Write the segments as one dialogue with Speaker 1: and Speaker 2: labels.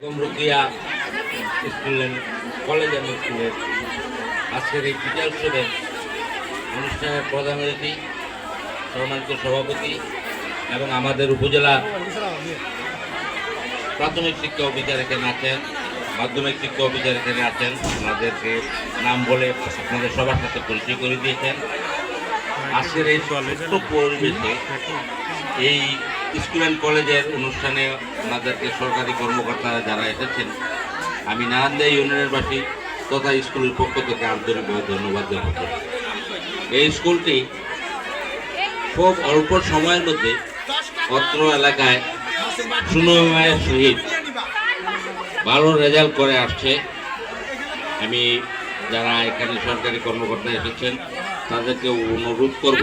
Speaker 1: Rukiya college and স্কুলের আজকের এই পূজা অনুষ্ঠানের প্রধান অতিথি, সম্মানিত সভাপতি এবং আমাদের উপজেলা প্রাথমিক শিক্ষা অফিসার এখানে আছেন, মাধ্যমিক শিক্ষা অফিসার এখানে আছেন। আমাদেরকে নাম বলে আপনাদের সবার সাথে পরিচয় করে দিয়েছেন। আজকের এই পরিবেশে এই স্কুল অ্যান্ড কলেজের অনুষ্ঠানে আমাদেরকে সরকারি কর্মকর্তারা যারা এসেছেন, আমি নারায়ণদা ইউনিয়নের বাসী তথা স্কুলের পক্ষ থেকে আন্তরিকভাবে ধন্যবাদ করি এই স্কুলটি খুব অল্প সময়ের মধ্যে অত্র এলাকায় সুনময়ের সহিত ভালো রেজাল্ট করে আসছে। আমি যারা এখানে সরকারি কর্মকর্তা এসেছেন তাদেরকে অনুরোধ করব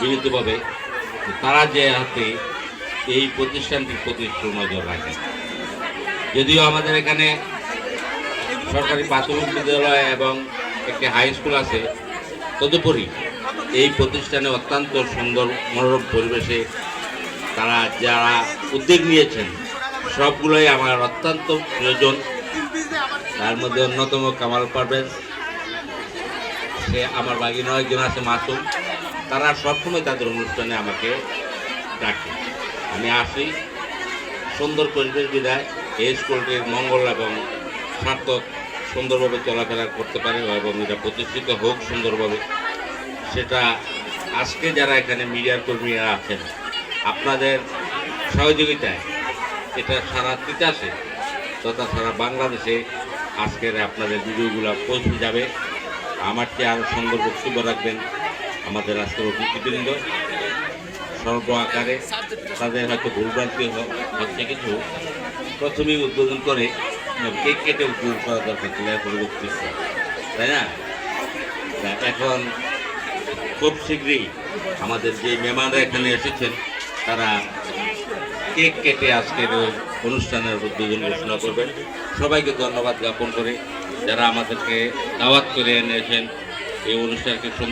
Speaker 1: বিনীতভাবে তারা যে হাতে এই প্রতিষ্ঠানটির প্রতি সুনজর রাখে। যদিও আমাদের এখানে সরকারি প্রাথমিক বিদ্যালয় এবং একটি হাই স্কুল আছে, তদুপরি এই প্রতিষ্ঠানে অত্যন্ত সুন্দর মনোরম পরিবেশে তারা যারা উদ্যোগ নিয়েছেন, সবগুলোই আমার অত্যন্ত প্রয়োজন। তার মধ্যে অন্যতম কামাল পারভেজ, সে আমার বাগিনা একজন আছে মাসুম। তারা সবসময় তাদের অনুষ্ঠানে আমাকে ডাকে। আমি আসি, সুন্দর পরিবেশ বিদায়। এই স্কুলটির মঙ্গল এবং সার্থক সুন্দরভাবে চলাফেরা করতে পারে এবং এটা প্রতিষ্ঠিত হোক সুন্দরভাবে। সেটা আজকে যারা এখানে মিডিয়ার কর্মীরা আছেন, আপনাদের সহযোগিতায় এটা সারা তিতাসে তথা সারা বাংলাদেশে আজকের আপনাদের ভিডিওগুলো পৌঁছে যাবে। আমার চেয়ে আরও সুন্দর বক্তব্য রাখবেন আমাদের আজকের অতিথিবৃন্দ, সর্ব আকারে, তাদের হয়তো ভুলভ্রান্তি হচ্ছে কিছু। প্রথমেই উদ্বোধন করে কেক কেটে উদ্বোধন করা দরকার ছিল পরবর্তী তাই না? এখন খুব শীঘ্রই আমাদের যে মেহমানরা এখানে এসেছেন, তারা কেক কেটে আজকের অনুষ্ঠানের উদ্বোধন ঘোষণা করবেন। সবাইকে ধন্যবাদ জ্ঞাপন করে যারা আমাদেরকে দাওয়াত করে এনেছেন, এই অনুষ্ঠানকে